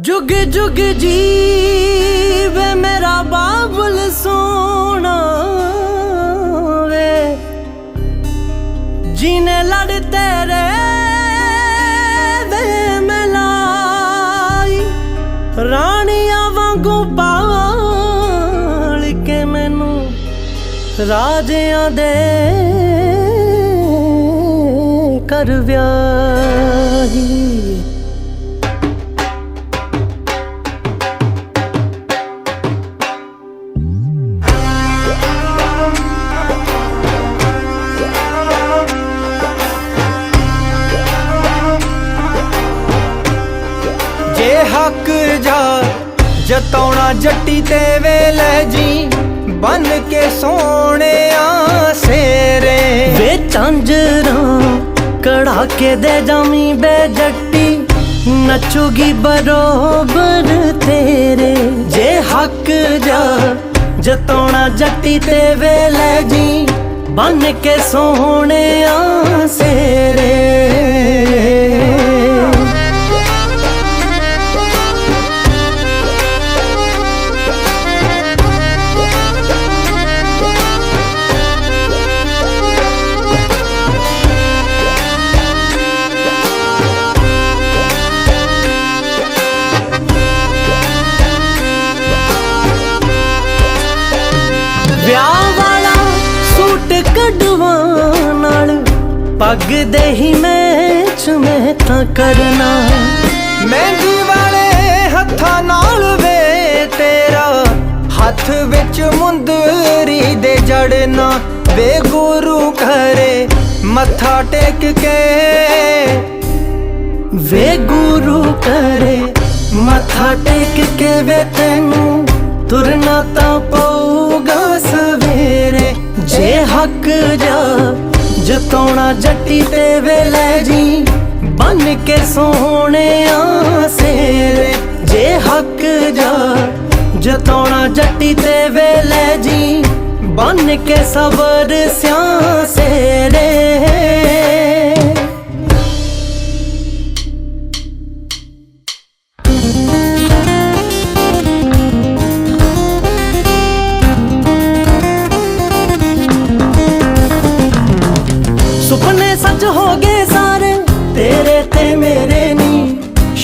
ਜੁਗ ਜੁਗ ਜੀਵੇ ਮੇਰਾ ਬਾਬਲ ਸੋਣਾ ਵੇ। ਜੀਨੇ ਲੜ ਤੇਰੇ ਵੇ ਮਲਾਈ ਰਾਣੀਆਂ ਵਾਂਗੂ ਪਾਲ ਰਾਜਿਆਂ ਦੇ ਕਰ ਵਿਆਹੀ। ਜੇ ਹੱਕ ਜਾ ਜਤਾਉਣਾ ਜੱਟੀ ਤੇ ਵੇ ਲੈ ਜੀ ਬਨ ਕੇ ਸੋਹਣਿਆ ਸੇਰੇ। ਵੇ ਚਾਂਜਰਾ ਕੜਾ ਕੇ ਦੇ ਜਾਮੀ ਬੇ ਜੱਟੀ, ਨੱਚੂਗੀ ਬਰੋਬਰ ਤੇਰੇ। ਜੇ ਹੱਕ ਜਾ ਜਤੋਣਾ ਜੱਟੀ ਤੇ ਵੇ ਲੈ ਜੀ, ਬਨ ਕੇ ਸੋਹਣਿਆ ਸੇਰੇ। ਪੱਗ ਦੇ ਹੀ ਮੈਚ ਮੈਂ ਤਾਂ ਕਰਨਾ। ਮਹਿੰਦੀ ਵਾਲੇ ਹੱਥਾਂ ਨਾਲ ਵੇ ਤੇਰਾ। ਹੱਥ ਵਿੱਚ ਮੁੰਦਰੀ ਦੇ ਜੜਨਾ। ਵੇ ਗੁਰੂ ਘਰੇ ਮੱਥਾ ਟੇਕ ਕੇ। ਵੇ ਗੁਰੂ ਕਰੇ ਮੱਥਾ ਟੇਕ ਕੇ ਵੇ ਤੈਨੂੰ। ਤੁਰਨਾ ਤਾਂ ਪਊਗਾ ਸਵੇਰੇ। ਜੇ ਹੱਕ ਜਾ ਜਤਾਉਣਾ ਜੱਟੀ ਤੇ ਵੇ ਲੈ ਜੀ। ਬਨ ਕੇ ਸੋਹਣਿਆ ਸੇਰੇ, ਜੇ ਹੱਕ ਜਾ। ਜਤਾਉਣਾ ਜੱਟੀ ਤੇ ਵੇਲੇ ਜੀ, ਬਨ ਕੇ ਸਬਰ ਸਿਆਂ ਸੇਰੇ।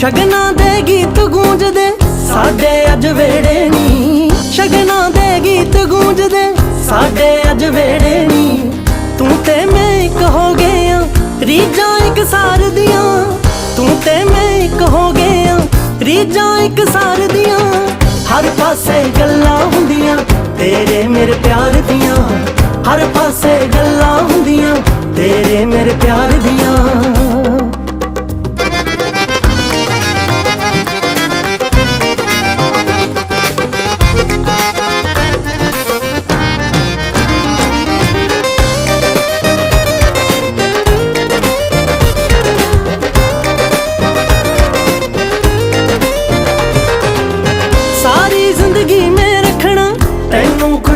ਸ਼ਗਨਾਂ ਦੇ ਗੀਤ ਗੂੰਜਦੇ। ਸਾਡੇ ਅੱਜ ਵੇੜੇ ਨੀ। ਸ਼ਗਨਾਂ ਦੇ ਗੀਤ ਗੂੰਜਦੇ। ਸਾਡੇ ਅੱਜ ਵੇੜੇ ਨੀ। ਤੂੰ ਤੇ ਮੈਂ ਇੱਕ ਹੋ ਗਏ ਆ ਰੀਜਾਂ ਇੱਕ ਸਾਰ ਦੀਆਂ। ਤੂੰ ਤੇ ਮੈਂ ਇੱਕ ਹੋ ਗਏ ਆ ਰੀਜਾਂ ਇੱਕ ਸਾਰ ਦੀਆਂ। ਹਰ ਪਾਸੇ ਗੱਲਾਂ ਹੁੰਦੀਆਂ ਤੇਰੇ ਮੇਰੇ ਪਿਆਰ ਦੀਆਂ। ਹਰ ਪਾਸੇ ਗੱਲਾਂ ਹੁੰਦੀਆਂ ਤੇਰੇ ਮੇਰੇ ਪਿਆਰ ਦੀਆਂ।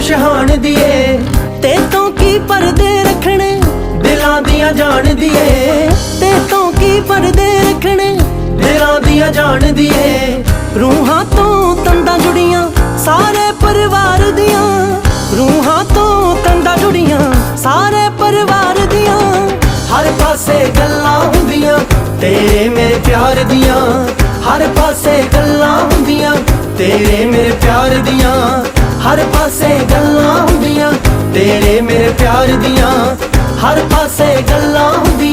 ਤੈਨੂੰ ਦੀਏ। ਤੇ ਤੋਂ ਕੀ ਪਰਦੇ ਰੱਖਣੇ? ਦਿਲਾਂ ਦੀਆਂ ਜਾਣ ਦੀਏ। ਤੇ ਤੋਂ ਕੀ ਪਰਦੇ ਰੱਖਣੇ? ਦਿਲਾਂ ਦੀਆਂ ਜਾਣ ਦੀਏ। ਰੂਹਾਂ ਤੋਂ ਤੰਦਾਂ ਜੁੜੀਆਂ ਸਾਰੇ ਪਰਿਵਾਰ ਦੀਆਂ। ਰੂਹਾਂ ਤੋਂ ਤੰਦਾਂ ਜੁੜੀਆਂ ਸਾਰੇ ਪਰਿਵਾਰ ਦੀਆਂ। ਹਰ ਪਾਸੇ ਗੱਲਾਂ ਹੁੰਦੀਆਂ ਤੇਰੇ ਮੇਰੇ ਪਿਆਰ ਦੀਆਂ। ਹਰ ਪਾਸੇ ਗੱਲਾਂ ਹੁੰਦੀਆਂ ਤੇਰੇ ਮੇਰੇ ਪਿਆਰ ਦੀਆਂ। ਹਰ ਪਾਸੇ ਗੱਲਾਂ ਹੁੰਦੀਆਂ ਤੇਰੇ ਮੇਰੇ ਪਿਆਰ ਦੀਆਂ। ਹਰ ਪਾਸੇ ਗੱਲਾਂ ਹੁੰਦੀਆਂ